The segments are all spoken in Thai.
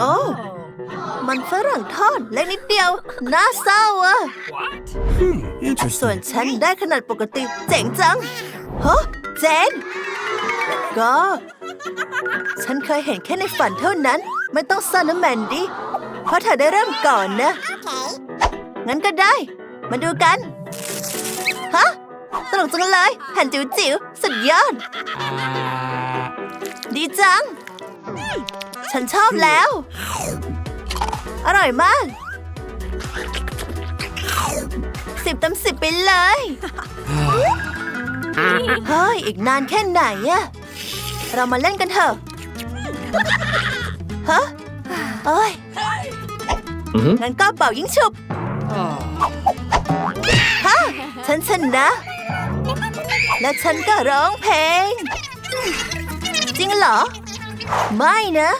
โอ้มันฝรั่งทอดเล็กนิดเดียว น่าเศร้าอะ What? ส่วน Interesting. ฉันได้ขนาดปกติเจ๋งจังฮะเจนก็ ฉันเคยเห็นแค่ในฝันเท่านั้น ไม่ต้องซ่อนนะแมนดี้เพราะเธอได้เริ่มก่อนนะ งั้นก็ได้ มาดูกัน ฮะ ตลกจังเลยแผ่นจิ๋วจิ๋วๆสุดยอด ดีจัง ฉันชอบแล้ว อร่อยมาก สิบเต็มสิบไปเลย เฮ้ย อีกนานแค่ไหนอะเรามาเล่นกันเถอะฮะเอ้ย Mhm. งั้นก็เป่ายิงฉุบฮะฉันชนะ และฉันก็ร้องเพลง จริงเหรอ ไม่นะ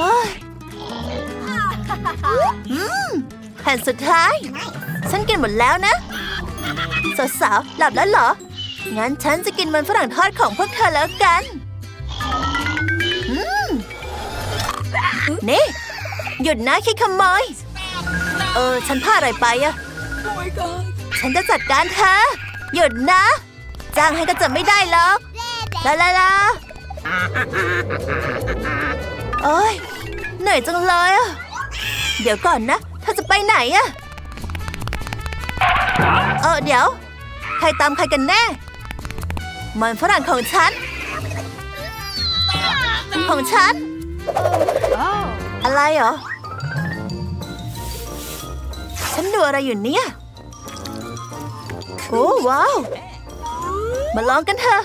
เฮ้ยแผ่นสุดท้าย ฉันกินหมดแล้วนะ สาวๆ หลับแล้วเหรอ งั้นฉันจะกินมันฝรั่งทอดของพวกเธอแล้วกันนี่ หยุดนะคิดขโมย เออ ฉันพลาดอะไรไปอะ Oh ฉันจะจัดการเธอ หยุดนะ จ้างให้ก็จะไม่ได้หรอกลาลาลาโอ้ย เหนื่อยจังเลยอะเดี๋ยวก่อนนะเธอจะไปไหนอะเออเดี๋ยว ใครตามใครกันแน่ มันฝรั่งของฉัน ของฉัน อะไรเหรอ ฉันดูอะไรอยู่เนี่ย โอ้ว้าว มาลองกันเถอะ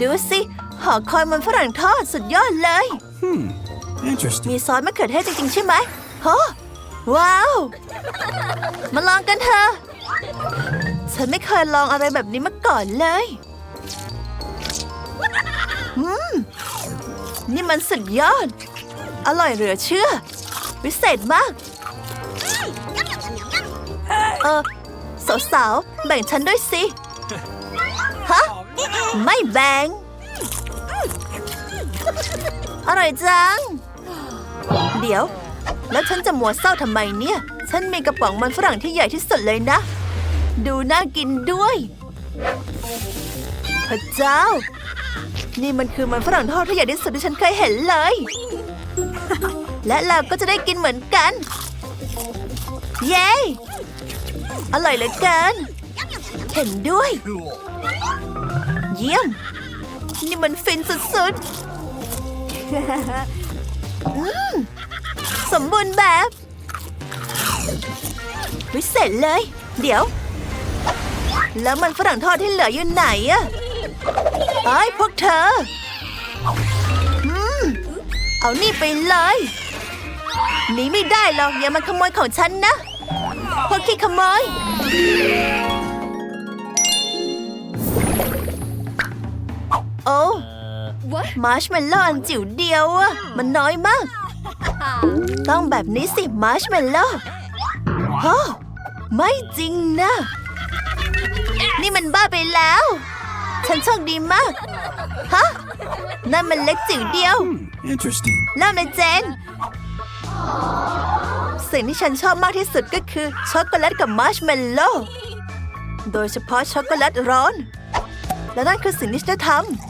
ดูสิ หอคอยมันฝรั่งทอดสุดยอดเลย Hmm. Interesting. มีซอสมะเขือเทศจริง ๆ ใช่ไหมโหว้าว มาลองกันเถอะ ฉันไม่เคยลองอะไรแบบนี้มาก่อนเลยอืมนี่มันสุดยอด อร่อยเหลือเชื่อ วิเศษมาก เออสาวๆ แบ่งฉันด้วยสิ ฮะ ไม่แบ่ง อร่อยจัง เดี๋ยว แล้วฉันจะมัวเศร้าทำไมเนี่ย ฉันมีกระป๋องมันฝรั่งที่ใหญ่ที่สุดเลยนะ ดูน่ากินด้วย พระเจ้า นี่มันคือมันฝรั่งทอดที่ใหญ่ที่สุดที่ฉันเคยเห็นเลย และเราก็จะได้กินเหมือนกัน เย้อร่อยเหลือเกินเห็นด้วย เยี่ยม นี่มันฟินสุดๆ สมบูรณ์แบบวิเศษเลย เดี๋ยว แล้วมันฝรั่งทอดที่เหลืออยู่ไหนอะไอ้พวกเธออเอานี่ไปเลยหนีไม่ได้หรอกอย่ามาขโมยของฉันนะพวกขี้ขโมย โอ้ มาร์ชเมลโล่อันจิ๋วเดียวอะมันน้อยมาก ต้องแบบนี้สิมาร์ชเมลโล่ฮะไม่จริงนะ นี่มันบ้าไปแล้ว ฉันโชคดีมาก ฮะ นั่นมันเล็กจิ๋วเดียว Hmm. Interesting. เริ่มเลยเจน สิ่งที่ฉันชอบมากที่สุดก็คือช็อกโกแลตกับมาร์ชเมลโล่โดยเฉพาะช็อกโกแลตร้อน และนั่นคือสิ่งที่ฉันจะทำ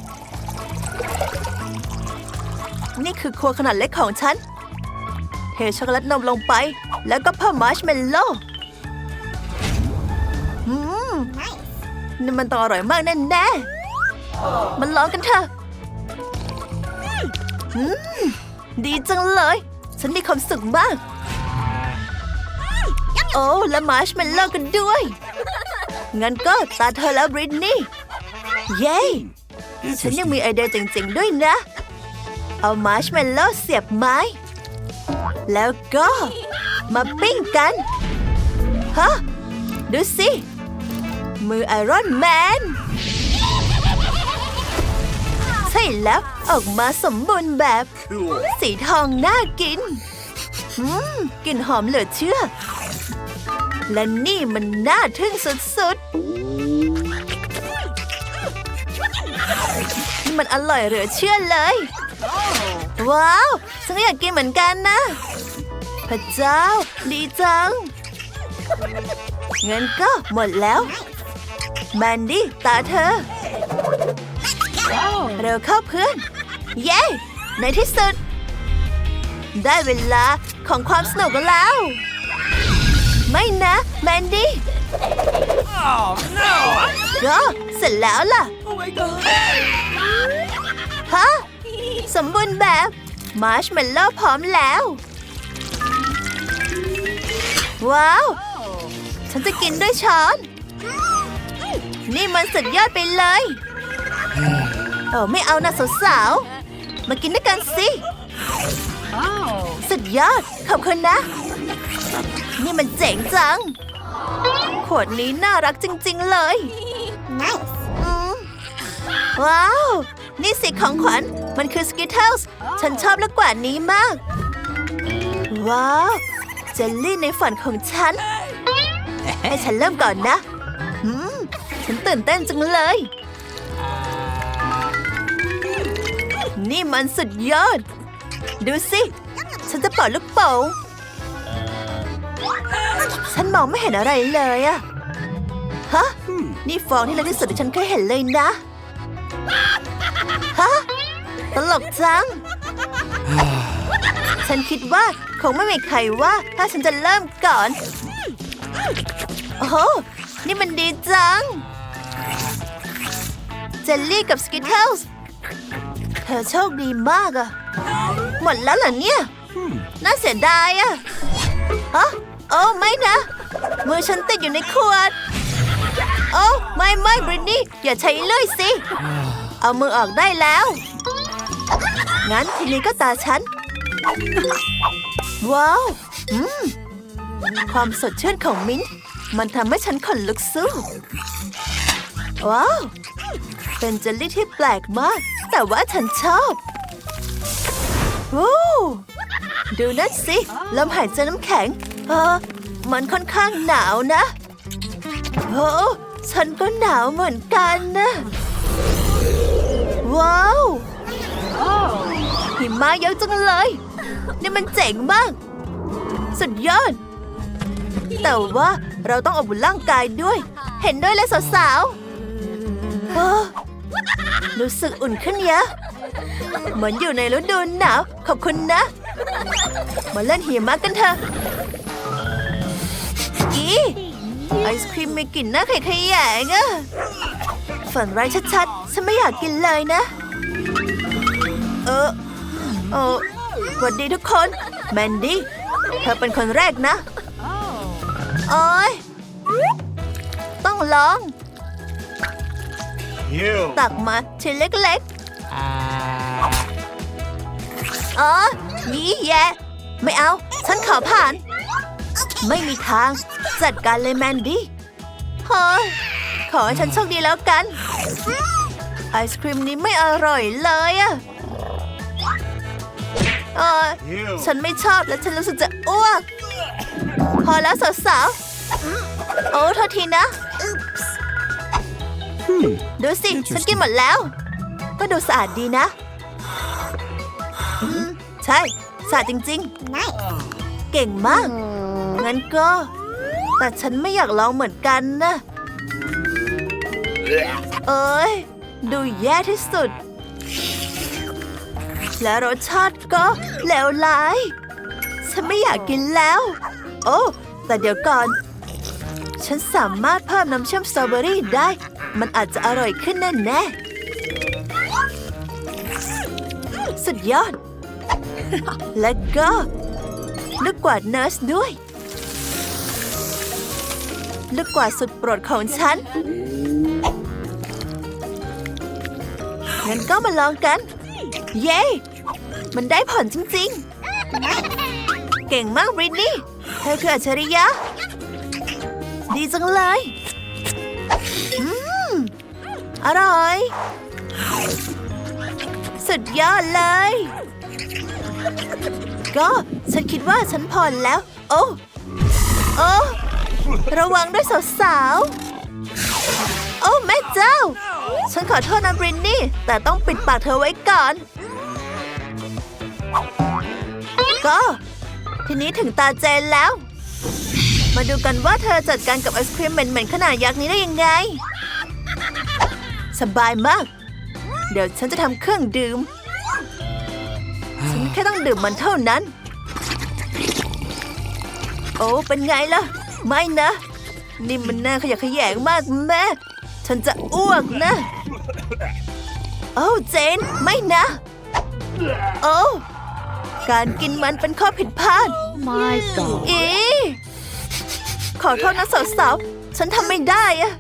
นี่คือครัวขนาดเล็กของฉัน เทช็อกโกแลตนมลงไป แล้วก็เพิ่มมาร์ชเมลโล่อืมนี่มันต้องอร่อยมากแน่ๆมันลองกันเถอะอืมดีจังเลย ฉันมีความสุขมาก โอ้และมาร์ชเมลโล่กันด้วย งั้นก็ตาเธอแล้วบริตนี่ เย้ ฉันยังมีไอเดียเจ๋งๆด้วยนะ เอามาร์ชเมลโล่เสียบไม้ แล้วก็มาปิ้งกัน ฮะ ดูสิ มือไอรอนแมน ใช่แล้วออกมาสมบูรณ์แบบ สีทองน่ากินกลิ่นหอมเหลือเชื่อ และนี่มันน่าทึ่งสุดๆ มันอร่อยเหลือเชื่อเลย ว้าวฉันก็อยากกินเหมือนกันนะพระเจ้า ดีจังงั้นก็หมดแล้วแมนดี้ตาเธอ Oh. เร็วเข้าเพื่อน เย้ ในที่สุด ได้เวลาของความสนุกกันแล้ว ไม่นะแมนดี้ Oh no! ก็เสร็จแล้วล่ะ Oh my god! ฮะ สมบูรณ์แบบ มาร์ชเมลโล่พร้อมแล้ว ว้าว ฉันจะกินด้วยช้อน นี่มันสุดยอดไปเลยโอ้ไม่เอานะสาวๆ มากินด้วยกันสิ Oh. สุดยอด ขอบคุณนะ นี่มันเจ๋งจัง ขวดนี้น่ารักจริง ๆ เลยอืมว้าว นี่สิของขวัญ มันคือ Skittles ฉันชอบลูกกว่าดนี้มาก ว้าวเจลลี่ในฝันของฉัน ให้ฉันเริ่มก่อนนะอืมฉันตื่นเต้นจังเลย นี่มันสุดยอด ดูสิ ฉันจะเป่าลูกโป่งฉันมองไม่เห็นอะไรเลยอะฮะ นี่ฟองที่เล็กที่สุดที่ฉันเคยเห็นเลยนะฮะ ตลกจัง ฉันคิดว่าคงไม่มีใครว่า ถ้าฉันจะเริ่มก่อน โอ้โห นี่มันดีจัง เจลลี่กับสกิทเทลส์เธอโชคดีมากอะหมดแล้วเหรอเนี่ย น่าเสียดายอะฮะโอ้ไม่นะ มือฉันติดอยู่ในขวด โอ้ไม่ไม่บรินนี่ อย่าใช้เลื่อยสิ เอามือออกได้แล้ว งั้นทีนี้ก็ตาฉัน ว้าวอืมความสดชื่นของมิ้นท์มันทำให้ฉันขนลุกสู้ ว้าว เป็นเจลลี่ที่แปลกมาก แต่ว่าฉันชอบวู้ดูนั่นสิลมหายใจน้ำแข็ง เออ มันค่อนข้างหนาวนะโอ้ฉันก็หนาวเหมือนกันนะ ว้าว Oh. หิมะเยอะจังเลย นี่มันเจ๋งมาก สุดยอด แต่ว่าเราต้องอบอุ่นร่างกายด้วย เห็นด้วยเลยสาวๆโอ้รู้สึกอุ่นขึ้นเยอะเหมือนอยู่ในฤดูหนาว ขอบคุณนะ มาเล่นหิมะกันเถอะอีไอศครีมมีกลิ่นน้าไข่ขยงอะฝันร้ายชัดๆ ฉันไม่อยากกินเลยนะ เออ เออสวัสดีทุกคนแมนดี้เธอเป็นคนแรกนะ Oh. โอ้ยต้องลอง ตักมาชิ้นเล็กๆอ๋อยี่แยะไม่เอา ฉันขอผ่าน ไม่มีทาง จัดการเลยแมนดี้เฮ้ยขอให้ฉันโชคดีแล้วกัน ไอศครีมนี้ไม่อร่อยเลยอะ เออฉันไม่ชอบและฉันรู้สึกจะอ้วก พอแล้วสาวๆ โอ้โทษทีนะ ดูสิ ฉันกินหมดแล้ว ก็ดูสะอาดดีนะอืมใช่ สะอาดจริงๆ เก่งมาก งั้นก็ แต่ฉันไม่อยากลองเหมือนกันนะ เอ้ย ดูแย่ที่สุด และรสชาติก็เลวร้าย ฉันไม่อยากกินแล้ว โอ้ แต่เดี๋ยวก่อน ฉันสามารถเพิ่มน้ำเชื่อมสตรอเบอรี่ได้ มันอาจจะอร่อยขึ้นแน่แน่สุดยอด และก็ลูกกวาดเนอร์สด้วย ลูกกวาดสุดโปรดของฉันงั้นก็มาลองกัน เย้ มันได้ผลจริงๆ เก่งมากบริตนี่ เธอคืออัจฉริยะ ดีจังเลย อืม อร่อย สุดยอดเลย ก็ฉันคิดว่าฉันพอแล้ว โอ้โอ้ระวังด้วยสาวๆ โอ้แม่เจ้า ฉันขอโทษนะบรินนี่ แต่ต้องปิดปากเธอไว้ก่อน ก็ ทีนี้ถึงตาเจนแล้ว มาดูกันว่าเธอจัดการกับไอศครีมเหม็นๆขนาดยักษ์นี้ได้ยังไง สบายมาก เดี๋ยวฉันจะทำเครื่องดื่ม ฉันแค่ต้องดื่มมันเท่านั้น โอ้เป็นไงล่ะ ไม่นะ นี่มันน่าขยะแขยงมากแม่ ฉันจะอ้วกนะ โอ้เจน ไม่นะ โอ้ การกินมันเป็นข้อผิดพลาด My God. อี ขอโทษนะสาวๆ ฉันทำไม่ได้อะ